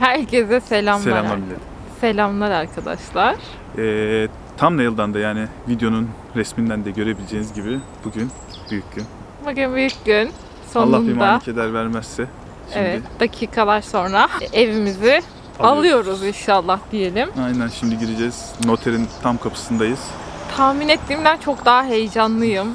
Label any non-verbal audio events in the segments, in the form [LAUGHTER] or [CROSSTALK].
Herkese selamlar. Selamlar millet. Selamlar arkadaşlar. Ee, thumbnail'dan da yani videonun resminden de görebileceğiniz gibi bugün büyük gün. Bugün büyük gün. Allah bir Sonunda mani keder vermezse şimdi evet dakikalar sonra evimizi alıyoruz inşallah diyelim. Aynen şimdi gireceğiz. Noterin tam kapısındayız. Tahmin ettiğimden çok daha heyecanlıyım.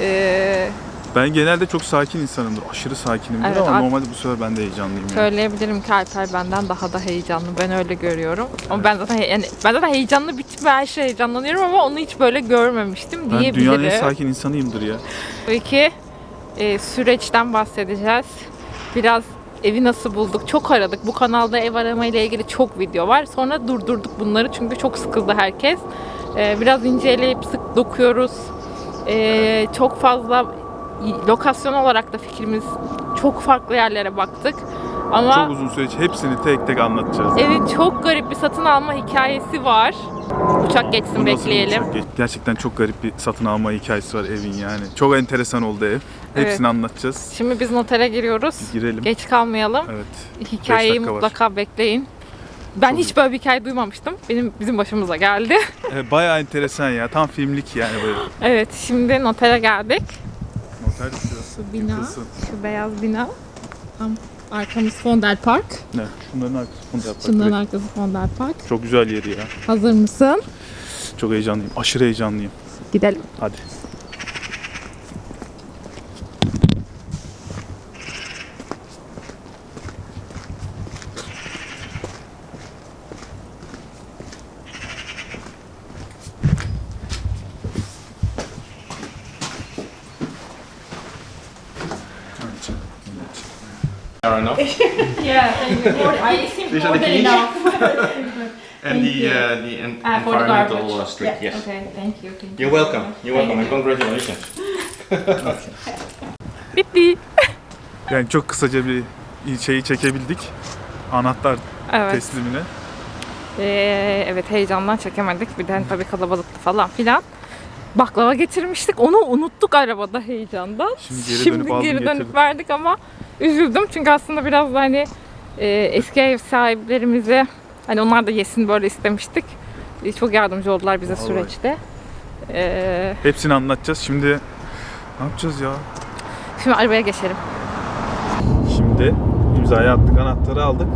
Ee, Ben genelde çok sakin insanımdır. Aşırı sakinimdir Evet, ama Alp- normalde bu sefer ben de heyecanlıyım. yani. söyleyebilirim ki Alper benden daha da heyecanlı. Ben öyle görüyorum. Ama ben zaten he- yani ben zaten heyecanlı bir tip ve her şey heyecanlanıyorum ama onu hiç böyle görmemiştim Ben dünyanın en sakin insanıyımdır ya. Tabii ki e, süreçten bahsedeceğiz. Biraz evi nasıl bulduk? Çok aradık. Bu kanalda ev arama ile ilgili çok video var. Sonra durdurduk bunları çünkü çok sıkıldı herkes. E, biraz inceleyip sık dokuyoruz. E, çok fazla lokasyon olarak da fikrimiz çok farklı yerlere baktık. Ama Çok uzun süreç hepsini tek tek anlatacağız. evin çok garip bir satın alma hikayesi var. Uçak geçsin Bu bekleyelim. uçak? Gerçekten çok garip bir satın alma hikayesi var evin yani. Çok enteresan oldu ev. Hepsini anlatacağız. Şimdi biz notere giriyoruz. Girelim. Geç kalmayalım. Evet. Hikayeyi dakika var. mutlaka bekleyin. Ben Çok hiç böyle bir hikaye duymamıştım. Benim bizim başımıza geldi. [LAUGHS] E, Bayağı enteresan ya. Tam filmlik yani böyle. evet, şimdi notere geldik. Noter şu. Şu bina, Yıkılsın. şu beyaz bina. Tam arkamız Fondel Park. Ne? Şunların arkasında yapar. Şunların direkt. arkası Fondel Park. Çok güzel yeri ya. Hazır mısın? Çok heyecanlıyım. Aşırı heyecanlıyım. Gidelim. Hadi. Are enough. [LAUGHS] Yeah, I think These are the keys. [LAUGHS] And the uh, the en- Ah, for the environmental garbage. uh, strip. Yes. Okay, thank you. Thank You're welcome. You're welcome and congratulations. [LAUGHS] Bitti. Yani çok kısaca bir şeyi çekebildik. Anahtar Evet. teslimine. Ee, evet heyecandan çekemedik. Bir de tabii kalabalıktı falan filan. Baklava getirmiştik. Onu unuttuk arabada heyecandan. Şimdi geri dönüp geri dönüp getirdim. verdik ama üzüldüm. Çünkü aslında biraz da hani e, eski ev sahiplerimize hani onlar da yesin böyle istemiştik. E, çok yardımcı oldular bize Vallahi. süreçte. Ee, Hepsini anlatacağız. Şimdi ne yapacağız ya? şimdi arabaya geçelim. Şimdi imzayı attık, anahtarı aldık.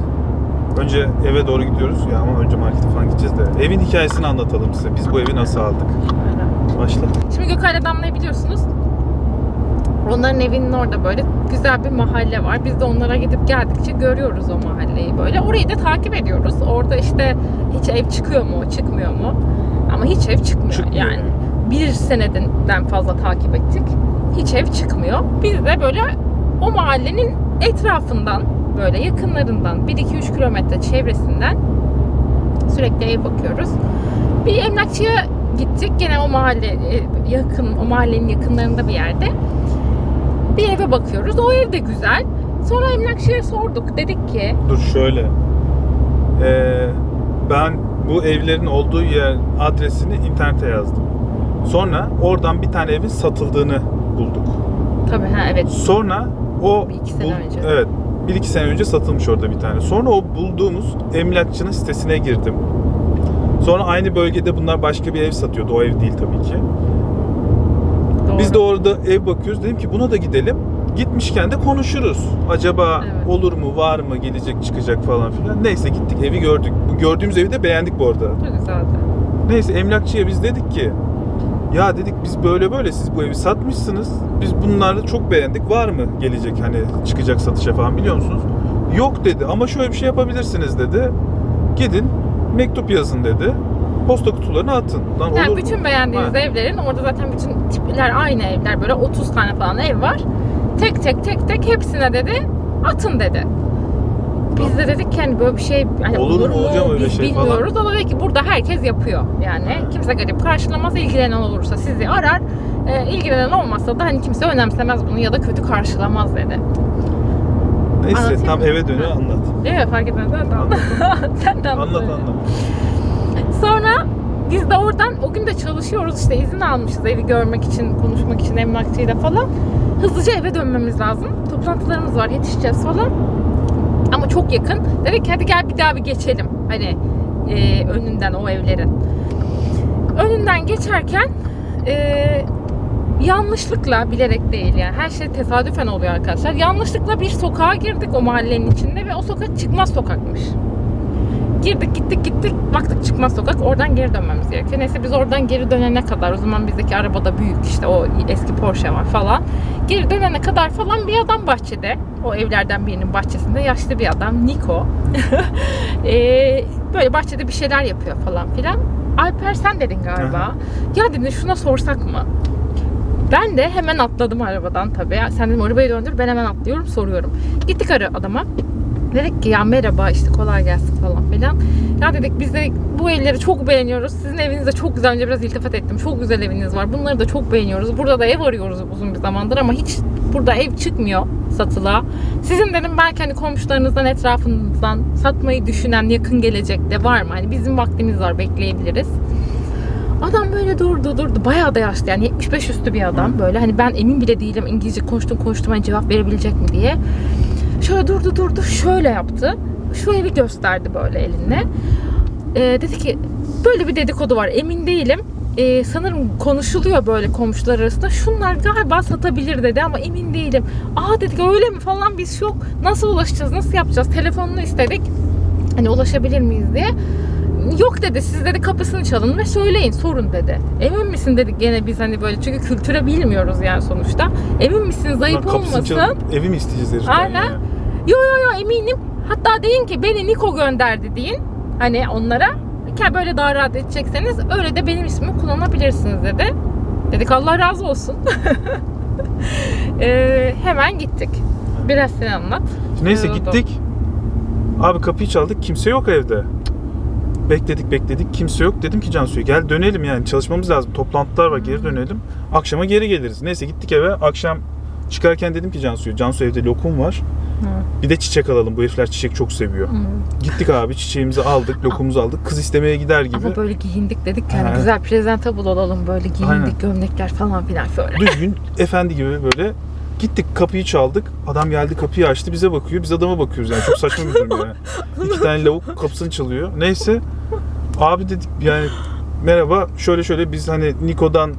Önce eve doğru gidiyoruz ya ama önce markete falan gideceğiz de. Evin hikayesini anlatalım size. Biz bu evi nasıl aldık? Başla. Şimdi Gökay'la Damla'yı biliyorsunuz. Onların evinin orada böyle güzel bir mahalle var. Biz de onlara gidip geldikçe görüyoruz o mahalleyi böyle. Orayı da takip ediyoruz. Orada işte hiç ev çıkıyor mu, çıkmıyor mu? Ama hiç ev çıkmıyor, Çıkmıyor. yani. Bir seneden fazla takip ettik. Hiç ev çıkmıyor. Biz de böyle o mahallenin etrafından böyle yakınlarından 1-2-3 kilometre çevresinden sürekli ev bakıyoruz. Bir emlakçıya gittik. Gene o mahalle e, yakın, o mahallenin yakınlarında bir yerde. Bir eve bakıyoruz. O ev de güzel. Sonra emlakçıya sorduk. Dedik ki Dur şöyle. Ee, ben bu evlerin olduğu yer adresini internete yazdım. Sonra oradan bir tane evin satıldığını bulduk. tabii ha evet Sonra o Bir iki sene önce. Evet. Bir iki sene önce satılmış orada bir tane. Sonra o bulduğumuz emlakçının sitesine girdim. Sonra aynı bölgede bunlar başka bir ev satıyordu. O ev değil tabii ki. doğru. Biz de orada ev bakıyoruz. Dedim ki buna da gidelim. Gitmişken de konuşuruz. Acaba Evet. olur mu, var mı, gelecek, çıkacak falan filan. Neyse gittik evi gördük. Bu gördüğümüz evi de beğendik bu arada. Çok. Neyse emlakçıya biz dedik ki ya dedik biz böyle böyle siz bu evi satmışsınız. Biz bunları çok beğendik. Var mı gelecek hani çıkacak satışa falan biliyor musunuz? Yok dedi ama şöyle bir şey yapabilirsiniz dedi. Gidin mektup yazın dedi. Posta kutularına atın. Lan Yani olur mu? bütün beğendiğiniz Ha. evlerin orada zaten bütün tipler aynı evler. Böyle 30 tane falan ev var. Tek tek tek tek hepsine dedi atın dedi. Biz de dedik ki hani böyle bir şey hani Olur mu hocam öyle biz şey falan? bilmiyoruz. O da dedi ki burada herkes yapıyor. Yani Ha. kimse gelip karşılamaz. ilgilenen olursa sizi arar. E, ilgilenen olmazsa da hani kimse önemsemez bunu ya da kötü karşılamaz dedi. Neyse Anlatayım tam mı? eve dönüyor anlat. Evet fark etmez. [LAUGHS] Sen de anlat. Sen de anlat. Anlat anlat. Sonra biz de oradan o gün de çalışıyoruz işte izin almışız evi görmek için, konuşmak için emlakçıyla falan. Hızlıca eve dönmemiz lazım. Toplantılarımız var, yetişeceğiz falan. Ama çok yakın. Dedik ki hadi gel bir daha bir geçelim. Hani e, önünden o evlerin. Önünden geçerken e, yanlışlıkla bilerek değil yani her şey tesadüfen oluyor arkadaşlar. Yanlışlıkla bir sokağa girdik o mahallenin içinde ve o sokak çıkmaz sokakmış. Girdik gittik gittik baktık çıkmaz sokak oradan geri dönmemiz gerekiyor. Neyse biz oradan geri dönene kadar o zaman bizdeki arabada büyük işte o eski Porsche var falan. Geri dönene kadar falan bir adam bahçede o evlerden birinin bahçesinde yaşlı bir adam Niko. [LAUGHS] Ee, böyle bahçede bir şeyler yapıyor falan filan. Alper sen dedin galiba. Ya dedin şuna sorsak mı? Ben de hemen atladım arabadan tabii. Sen dedim arabayı döndür ben hemen atlıyorum soruyorum. Gittik ara adama. Dedik ki ya merhaba işte kolay gelsin falan filan. Ya dedik biz de bu evleri çok beğeniyoruz. Sizin eviniz de çok güzel. Önce biraz iltifat ettim. Çok güzel eviniz var. Bunları da çok beğeniyoruz. Burada da ev arıyoruz uzun bir zamandır ama hiç burada ev çıkmıyor satıla. Sizin dedim belki hani komşularınızdan etrafınızdan satmayı düşünen yakın gelecekte var mı? Hani bizim vaktimiz var bekleyebiliriz. Adam böyle durdu durdu. Bayağı da yaşlı yani 75 üstü bir adam böyle. Hani ben emin bile değilim İngilizce konuştum konuştum hani cevap verebilecek mi diye. Şöyle durdu durdu şöyle yaptı. Şu evi gösterdi böyle eline. Ee, dedi ki böyle bir dedikodu var emin değilim. Ee, sanırım konuşuluyor böyle komşular arasında. Şunlar galiba satabilir dedi ama emin değilim. Aa dedik öyle mi falan biz şok. Nasıl ulaşacağız nasıl yapacağız telefonunu istedik. Hani ulaşabilir miyiz diye. Yok dedi siz dedi kapısını çalın ve söyleyin sorun dedi. Emin misin dedik gene biz hani böyle çünkü kültüre bilmiyoruz yani sonuçta. Emin misiniz ayıp Lan kapısını olmasın? çalıp evi mi isteyeceğiz heriften Aynen. ya? Yo yo yo eminim. Hatta deyin ki beni Niko gönderdi deyin. Hani onlara. Ki böyle daha rahat edecekseniz öyle de benim ismimi kullanabilirsiniz dedi. Dedik Allah razı olsun. [LAUGHS] Ee, hemen gittik. Biraz sen anlat. Neyse Yoruldu. gittik. Abi kapıyı çaldık. Kimse yok evde. Bekledik bekledik. Kimse yok. Dedim ki Cansu'ya gel dönelim yani çalışmamız lazım. Toplantılar var geri dönelim. Akşama geri geliriz. Neyse gittik eve. Akşam çıkarken dedim ki Cansu'ya Cansu evde lokum var. Bir de çiçek alalım. Bu herifler çiçek çok seviyor. Gittik abi çiçeğimizi aldık, [LAUGHS] lokumumuzu aldık. Kız istemeye gider gibi. Ama böyle giyindik dedik ki hani Ha. güzel presentable olalım böyle giyindik Aynen. gömlekler falan filan şöyle. Düzgün efendi gibi böyle gittik kapıyı çaldık. Adam geldi kapıyı açtı bize bakıyor. Biz adama bakıyoruz yani çok saçma bir durum yani. İki [LAUGHS] tane lavuk kapısını çalıyor. Neyse abi dedik yani merhaba şöyle şöyle biz hani Niko'dan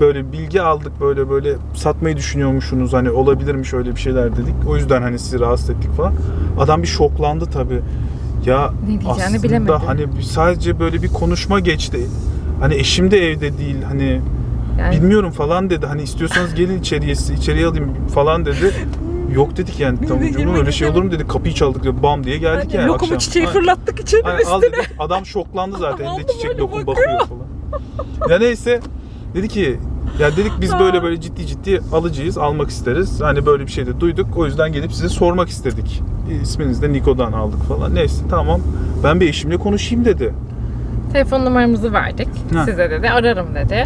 böyle bilgi aldık böyle böyle satmayı düşünüyormuşsunuz hani olabilir mi şöyle bir şeyler dedik. O yüzden hani sizi rahatsız ettik falan. Adam bir şoklandı tabii. Ya Ne aslında bilemedi. hani sadece böyle bir konuşma geçti. Hani eşim de evde değil hani Yani Bilmiyorum falan dedi. Hani istiyorsanız gelin içeriye içeriye alayım falan dedi. [LAUGHS] Yok dedik yani Biz tamam canım öyle şey olur mu dedi. Kapıyı çaldık ve bam diye geldik hani yani lokumu akşam. çiçeği Aynen. fırlattık içeri Aynen, al üstüne. dedik. Adam şoklandı [LAUGHS] zaten. Elinde çiçek lokum bakıyor. bakıyor falan. Ya neyse dedi ki ya dedik biz böyle böyle ciddi ciddi alıcıyız, almak isteriz. Hani böyle bir şey de duyduk. O yüzden gelip size sormak istedik. İsminizi de Niko'dan aldık falan. Neyse tamam. Ben bir eşimle konuşayım dedi. Telefon numaramızı verdik. Ha. Size dedi ararım dedi.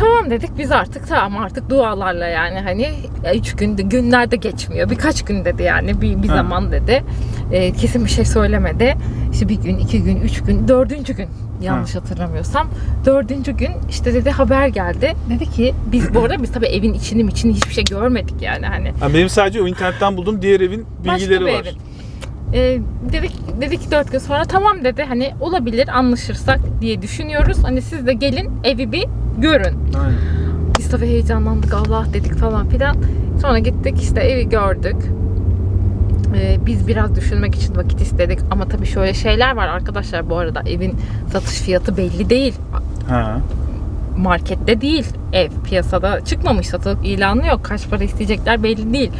Tamam dedik biz artık tamam artık dualarla yani hani üç günde günlerde geçmiyor. Birkaç gün dedi yani bir, bir Ha. zaman dedi. E, kesin bir şey söylemedi. İşte bir gün, iki gün, üç gün, dördüncü gün yanlış hatırlamıyorsam. Dördüncü gün işte dedi haber geldi. Dedi ki biz bu arada biz tabii evin içini içini hiçbir şey görmedik yani hani. Benim sadece o internetten bulduğum diğer evin bilgileri Başka bir var. evin. Ee, dedik dedik dört gün sonra tamam dedi hani olabilir anlaşırsak diye düşünüyoruz. Hani siz de gelin evi bir görün. Aynen. Biz tabii heyecanlandık Allah dedik falan filan. Sonra gittik işte evi gördük. Ee, biz biraz düşünmek için vakit istedik ama tabii şöyle şeyler var arkadaşlar bu arada evin satış fiyatı belli değil. Ha. Markette değil ev piyasada çıkmamış satılık ilanı yok kaç para isteyecekler belli değil.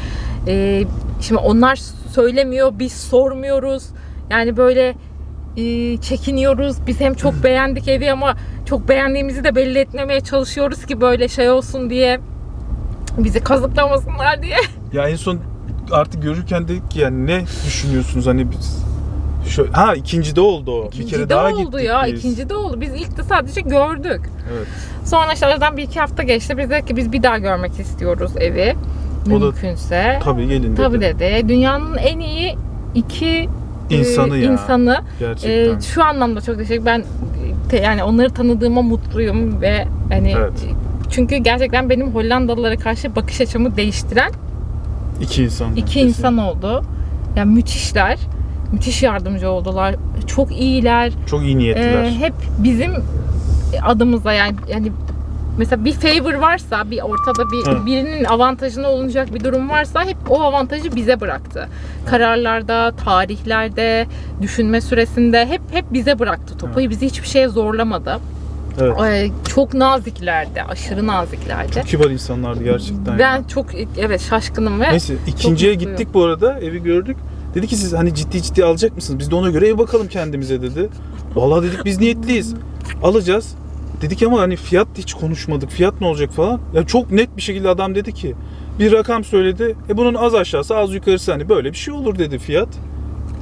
Ee, şimdi onlar söylemiyor biz sormuyoruz yani böyle e, çekiniyoruz biz hem çok beğendik evi ama çok beğendiğimizi de belli etmemeye çalışıyoruz ki böyle şey olsun diye bizi kazıklamasınlar diye. [LAUGHS] Ya en son artık görürken dedik ki yani ne düşünüyorsunuz hani biz Şöyle, ha ikinci de oldu o. İkinci bir kere de daha oldu gittik ya biz. ikinci de oldu biz ilk de sadece gördük. Evet. Sonra işte aradan bir iki hafta geçti biz dedik ki biz bir daha görmek istiyoruz evi O da- mümkünse. Tabii gelin dedi. Tabii dedi. Dünyanın en iyi iki e, İnsanı ya. insanı. Gerçekten. E, şu anlamda çok teşekkür. Ben te- yani onları tanıdığıma mutluyum ve hani Evet. çünkü gerçekten benim Hollandalılara karşı bakış açımı değiştiren iki insan. iki kesin. insan oldu. Yani müthişler. Müthiş yardımcı oldular. Çok iyiler. Çok iyi niyetliler. Ee, hep bizim adımıza yani yani mesela bir favor varsa bir ortada bir Evet. birinin avantajına olunacak bir durum varsa hep o avantajı bize bıraktı. Kararlarda, tarihlerde, düşünme süresinde hep hep bize bıraktı topu. Bizi hiçbir şeye zorlamadı. evet. Ee, çok naziklerdi, aşırı naziklerdi. Çok kibar insanlardı gerçekten. Ben ya. çok evet şaşkınım ve Neyse ikinciye gittik bu arada evi gördük. Dedi ki siz hani ciddi ciddi alacak mısınız? Biz de ona göre ev bakalım kendimize dedi. Vallahi dedik biz niyetliyiz. Alacağız. Dedik ama hani fiyat hiç konuşmadık. Fiyat ne olacak falan. Ya çok net bir şekilde adam dedi ki bir rakam söyledi. E bunun az aşağısı az yukarısı hani böyle bir şey olur dedi fiyat.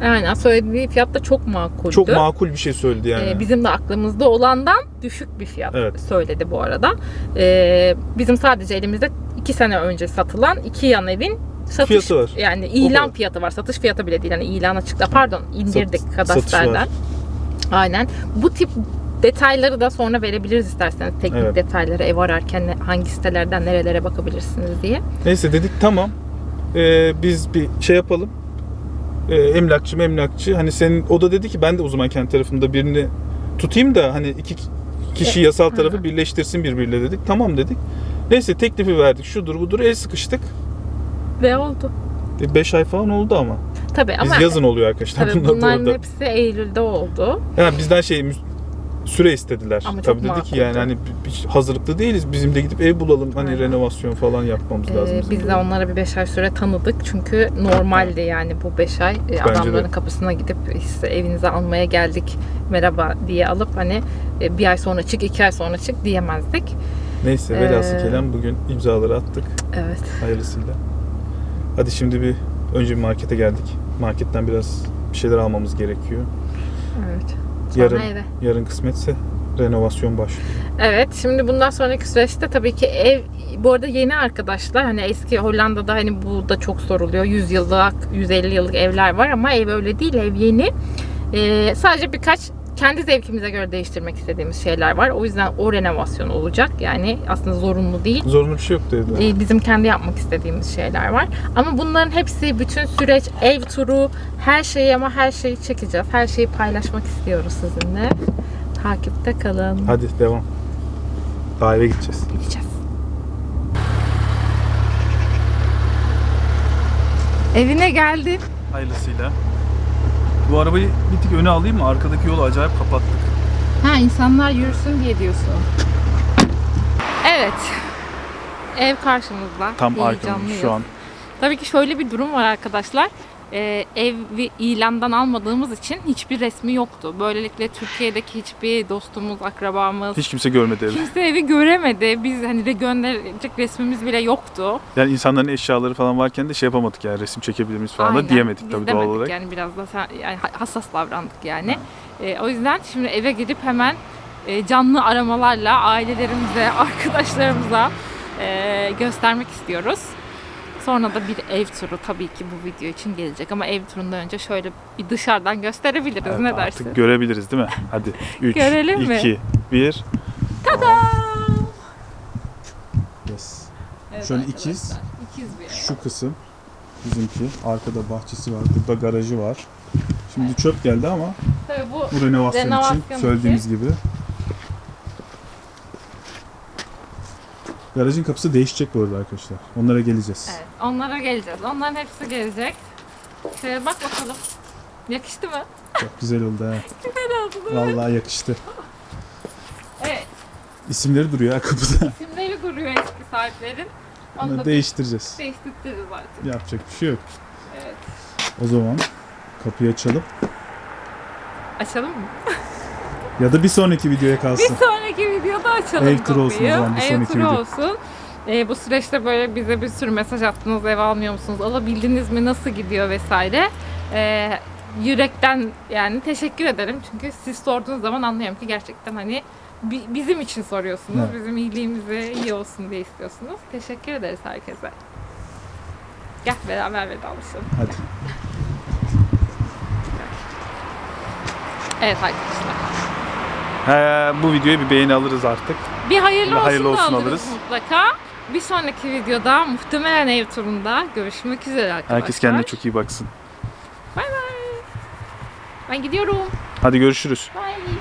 aynen söylediği fiyat da çok makuldü. Çok makul bir şey söyledi yani. Ee, bizim de aklımızda olandan düşük bir fiyat Evet. söyledi bu arada. Ee, bizim sadece elimizde iki sene önce satılan iki yan evin satış Fiyatı var. yani ilan fiyatı var. Satış fiyatı bile değil. Yani ilan açıkla pardon indirdik Sat- kadastralden. satış Aynen. Bu tip detayları da sonra verebiliriz isterseniz. Teknik Evet. detayları ev ararken hangi sitelerden nerelere bakabilirsiniz diye. Neyse dedik tamam. Ee, biz bir şey yapalım. Ee, emlakçı emlakçı. Hani senin o da dedi ki ben de o zaman kendi tarafımda birini tutayım da hani iki kişi E, yasal tarafı birleştirsin birbiriyle dedik. Tamam dedik. Neyse teklifi verdik. Şudur budur el sıkıştık. Ve oldu. 5 ay falan oldu ama. Tabii Biz ama yazın oluyor arkadaşlar. tabii [LAUGHS] bunların hepsi Eylül'de oldu. Yani bizden şey süre istediler. Ama çok Tabii dedi ki makuldü. yani hani hazırlıklı değiliz. Bizim de gidip ev bulalım. Hani Aynen. renovasyon falan yapmamız lazım. Ee, biz de. de onlara bir 5 ay süre tanıdık çünkü normaldi yani bu 5 ay e, de. adamların kapısına gidip size evinize almaya geldik merhaba diye alıp hani e, bir ay sonra çık iki ay sonra çık diyemezdik. Neyse velhasıl Ee, kelam bugün imzaları attık. Evet. Hayırlısıyla. Hadi şimdi bir önce bir markete geldik. Marketten biraz bir şeyler almamız gerekiyor. Evet. Sonra Yarın eve. yarın kısmetse renovasyon başlıyor. Evet şimdi bundan sonraki süreçte tabii ki ev bu arada yeni arkadaşlar hani eski Hollanda'da hani bu da çok soruluyor 100 yıllık 150 yıllık evler var ama ev öyle değil ev yeni. Ee, sadece birkaç kendi zevkimize göre değiştirmek istediğimiz şeyler var. O yüzden o renovasyon olacak. Yani aslında zorunlu değil. Zorunlu bir şey yok dediler. Ee, bizim kendi yapmak istediğimiz şeyler var. Ama bunların hepsi bütün süreç, ev turu, her şeyi ama her şeyi çekeceğiz. Her şeyi paylaşmak istiyoruz sizinle. Takipte kalın. Hadi devam. Daha eve gideceğiz. Gideceğiz. Evine geldin. Hayırlısıyla. Bu arabayı bir tık öne alayım mı? Arkadaki yolu acayip kapattık. Ha insanlar yürüsün diye diyorsun. Evet. Ev karşımızda. Tam arkamız Heyecanlıyız. şu an. Tabii ki şöyle bir durum var arkadaşlar. Ee, evi ilandan almadığımız için hiçbir resmi yoktu. Böylelikle Türkiye'deki hiçbir dostumuz, akrabamız, Hiç kimse görmedi evi. kimse evi göremedi. Biz hani de gönderecek resmimiz bile yoktu. Yani insanların eşyaları falan varken de şey yapamadık yani resim çekebilir miyiz falan da Aynen. diyemedik Biz tabii doğal olarak. Yani biraz da yani ha- hassas davrandık yani. Ee, o yüzden şimdi eve gidip hemen e, canlı aramalarla ailelerimize, [LAUGHS] arkadaşlarımıza e, göstermek istiyoruz. Sonra da bir ev turu tabii ki bu video için gelecek ama ev turundan önce şöyle bir dışarıdan gösterebiliriz. Evet, ne artık dersin? görebiliriz değil mi? Hadi [LAUGHS] 3, Görelim mi? 2, 1. Tada! Yes. Evet Şöyle ikiz. ikiz bir ev. Şu kısım bizimki. Arkada bahçesi var. Burada garajı var. Şimdi çöp geldi ama Tabii bu bu renovasyon, Renovasyon için söylediğimiz gibi. Garajın kapısı değişecek bu arada arkadaşlar. Onlara geleceğiz. Evet, onlara geleceğiz. Onların hepsi gelecek. Şöyle bak bakalım. Yakıştı mı? Çok güzel oldu ha. [LAUGHS] Güzel oldu değil mi? Vallahi yakıştı. Evet. İsimleri duruyor ha kapıda. [LAUGHS] İsimleri duruyor eski sahiplerin. Onu da değiştireceğiz. değiştiririz artık. Yapacak bir şey yok. Evet. O zaman kapıyı açalım. Açalım mı? [LAUGHS] Ya da bir sonraki videoya Bir kalsın. sonraki videoda açalım Ev turu olsun o zaman, bir Ev sonraki turu video. olsun. Ee, bu süreçte böyle bize bir sürü mesaj attınız. Ev almıyor musunuz? Alabildiniz mi? Nasıl gidiyor vesaire. Ee, yürekten yani teşekkür ederim. Çünkü siz sorduğunuz zaman anlıyorum ki gerçekten hani bi- bizim için soruyorsunuz. Evet. Bizim iyiliğimize iyi olsun diye istiyorsunuz. Teşekkür ederiz herkese. Gel beraber vedalaşalım. Hadi. Evet arkadaşlar. He, bu videoya bir beğeni alırız artık. Bir hayırlı, bir hayırlı olsun, olsun alırız, alırız mutlaka. Bir sonraki videoda muhtemelen ev turunda görüşmek üzere arkadaşlar. Herkes kendine çok iyi baksın. Bay bay. Ben gidiyorum. Hadi görüşürüz. Bye.